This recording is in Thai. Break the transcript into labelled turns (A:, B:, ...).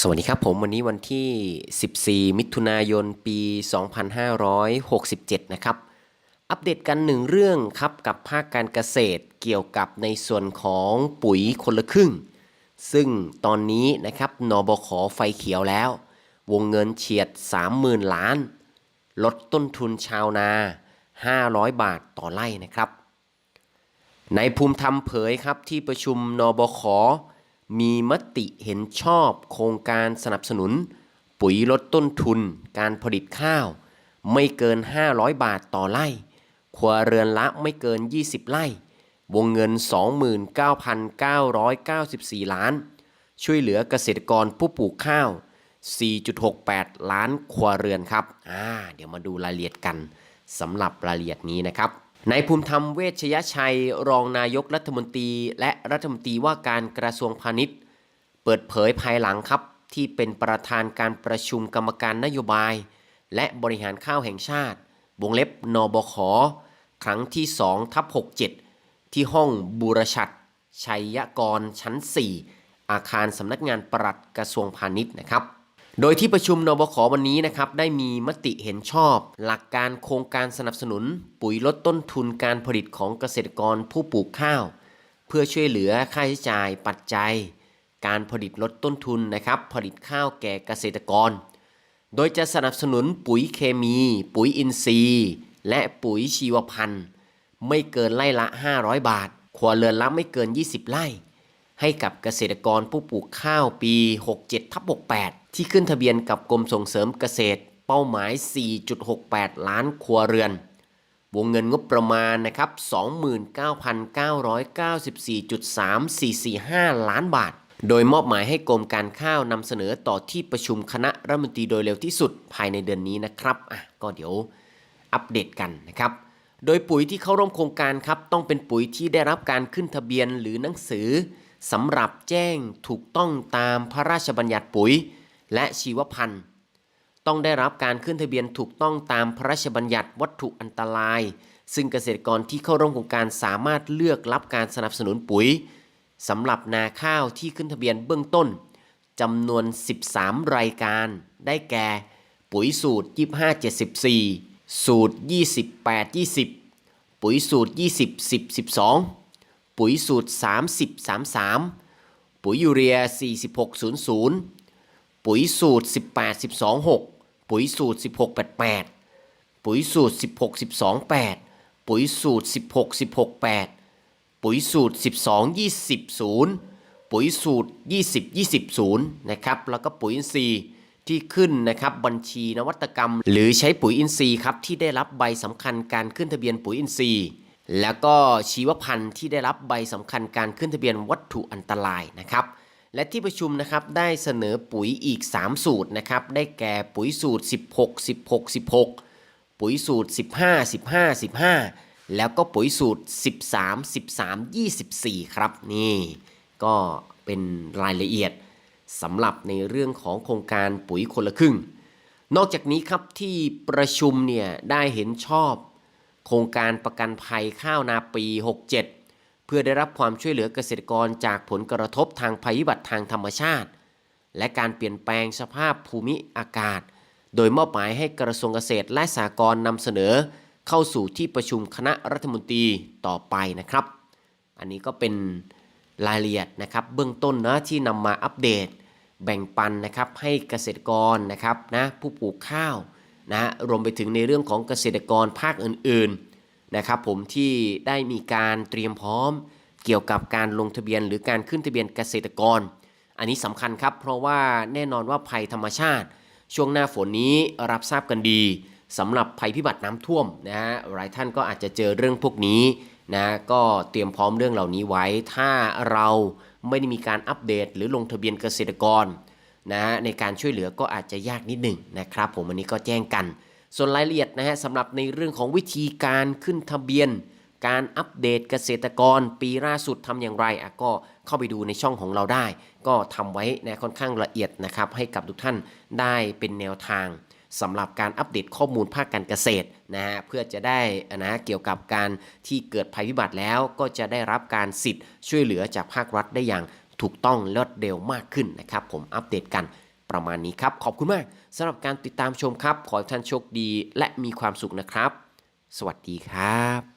A: สวัสดีครับผมวันนี้วันที่ 14 มิถุนายน ปี 2567 นะครับ อัปเดตกันหนึ่งเรื่องครับกับภาคการเกษตรเกี่ยวกับในส่วนของปุ๋ยคนละครึ่ง ซึ่งตอนนี้นะครับนบขไฟเขียวแล้ว วงเงินเฉียด 30,000 ล้าน ลดต้นทุนชาวนา 500 บาทต่อไร่นะครับ ในภูมิธรรมเผยครับที่ประชุมนบข มีมติเห็นชอบโครงการสนับสนุน ปุ๋ยลดต้นทุน การผลิตข้าว ไม่เกิน 500 บาทต่อไร่ครัวเรือนละไม่เกิน 20 ไร่ วงเงิน 29,994 ล้าน ช่วยเหลือเกษตรกรผู้ปลูกข้าว 4.68 ล้านครัวเรือนครับ อ่า เดี๋ยวมาดูรายละเอียดกันสำหรับรายละเอียดนี้นะครับ นายภูมิธรรมเวชยชัย รองนายกรัฐมนตรี และรัฐมนตรีว่าการกระทรวงพาณิชย์ เปิดเผยภายหลังครับ ที่เป็นประธานการประชุมกรรมการนโยบาย และบริหารข้าวแห่งชาติ วงเล็บนบขครั้งที่2ทับ67 ที่ห้องบูรชัด ชัยยกรชั้น 4 อาคารสำนักงานปลัดกระทรวงพาณิชย์นะครับ โดยที่ประชุมนบขวันนี้นะครับได้มีมติเห็นชอบ หลักการโครงการสนับสนุน ปุ๋ยลดต้นทุนการผลิตของเกษตรกรผู้ปลูกข้าว เพื่อช่วยเหลือค่าใช้จ่ายปัจจัย การผลิตลดต้นทุนนะครับผลิตข้าวแก่เกษตรกร โดยจะสนับสนุนปุ๋ยเคมี ปุ๋ยอินทรีย์ และปุ๋ยชีวพันธุ์ ไม่เกินไร่ละ 500 บาทครัวเรือนละไม่เกิน 20 ไร่ ให้กับเกษตรกรผู้ปลูกข้าวปี 67ทับ68 ที่ขึ้นทะเบียนกับกรมส่งเสริมเกษตร เป้าหมาย 4.68 ล้านครัวเรือน วงเงินงบประมาณนะครับ 29,994.3445 ล้านบาท โดยมอบหมายให้กรมการข้าวนำเสนอต่อที่ประชุมคณะรัฐมนตรีโดยเร็วที่สุดภายในเดือนนี้นะครับอะก็เดี๋ยวอัปเดตกันนะครับโดยปุ๋ยที่เข้าร่วมโครงการครับต้องเป็นปุ๋ยที่ได้รับการขึ้นทะเบียนหรือหนังสือสำหรับแจ้งถูกต้องตามพระราชบัญญัติปุ๋ย และชีวพันธุ์ ต้องได้รับการขึ้นทะเบียนถูกต้องตามพระราชบัญญัติวัตถุอันตราย ซึ่งเกษตรกรที่เข้าร่วมโครงการสามารถเลือกรับการสนับสนุนปุ๋ยสำหรับนาข้าวที่ขึ้นทะเบียนเบื้องต้นจำนวน 13 รายการ ได้แก่ ปุ๋ยสูตร 2574 สูตร 28 20 ปุ๋ยสูตร 20 10 12 ปุ๋ยสูตร 30 33 ปุ๋ยยูเรีย 46 00 ปุ๋ยสูตร 18 12 6 ปุ๋ยสูตร 16 88 ปุ๋ยสูตร 16 12 8 ปุ๋ยสูตร 16 16 8 ปุ๋ยสูตร 12 20 0 ปุ๋ยสูตร 20 20 0 นะครับ แล้วก็ปุ๋ยอินทรีย์ที่ขึ้นนะครับบัญชีนวัตกรรม หรือใช้ปุ๋ยอินทรีย์ครับที่ได้รับใบสำคัญการขึ้นทะเบียนปุ๋ยอินทรีย์ แล้วก็ชีวพันธุ์ที่ได้รับใบสำคัญการขึ้นทะเบียนวัตถุอันตรายนะครับ และที่ประชุมนะครับได้เสนอปุ๋ยอีก 3 สูตรนะครับได้แก่ปุ๋ยสูตร 16 16 16 ปุ๋ยสูตร 15 15 15 แล้วก็ปุ๋ยสูตร 13 13 24 ครับนี่ก็เป็นรายละเอียดสำหรับในเรื่องของโครงการปุ๋ยคนละครึ่ง นอกจากนี้ครับที่ประชุมเนี่ยได้เห็นชอบ โครงการประกันภัยข้าวนาปี 67 เพื่อได้รับความช่วยเหลือเกษตรกรจากผลกระทบทางภัยพิบัติทางธรรมชาติ และการเปลี่ยนแปลงสภาพภูมิอากาศ โดยมอบหมายให้กระทรวงเกษตรและสหกรณ์นำเสนอ เข้าสู่ที่ประชุมคณะรัฐมนตรีต่อไปนะครับ อันนี้ก็เป็นรายละเอียดนะครับ เบื้องต้นนะที่นำมาอัปเดต แบ่งปันนะครับให้เกษตรกรนะครับนะผู้ปลูกข้าวนะรวมไปถึงในเรื่องของเกษตรกรภาคอื่นๆ นะครับผมที่ได้มีการเตรียมพร้อม เกี่ยวกับการลงทะเบียนหรือการขึ้นทะเบียนเกษตรกร อันนี้สำคัญครับ เพราะว่าแน่นอนว่าภัยธรรมชาติ ช่วงหน้าฝนนี้รับทราบกันดีสำหรับภัยพิบัติน้ำท่วมนะฮะหลายท่านก็อาจจะเจอเรื่องพวกนี้นะก็เตรียมพร้อมเรื่องเหล่านี้ไว้ ถ้าเราไม่ได้มีการอัปเดต หรือลงทะเบียนเกษตรกรนะฮะในการช่วยเหลือก็อาจจะยากนิดหนึ่งนะครับ ผมอันนี้ก็แจ้งกัน ส่วนรายละเอียดนะฮะสำหรับในเรื่องของวิธีการขึ้นทะเบียน การอัปเดตเกษตรกรปีล่าสุดทำอย่างไรอะก็เข้าไปดูในช่องของเราได้ ก็ทำไว้นะค่อนข้างละเอียดนะครับให้กับทุกท่านได้เป็นแนวทางสำหรับการอัปเดตข้อมูลภาคการเกษตรนะฮะเพื่อจะได้นะเกี่ยวกับการที่เกิดภัยพิบัติแล้ว ก็จะได้รับการสิทธิ์ช่วยเหลือจากภาครัฐได้อย่างถูกต้องละรวดเร็วมากขึ้นนะครับ ผมอัปเดตกันประมาณนี้ครับ ขอบคุณมาก สำหรับการติดตามชมครับ ขอให้ท่านโชคดีและมีความสุขนะครับ สวัสดีครับ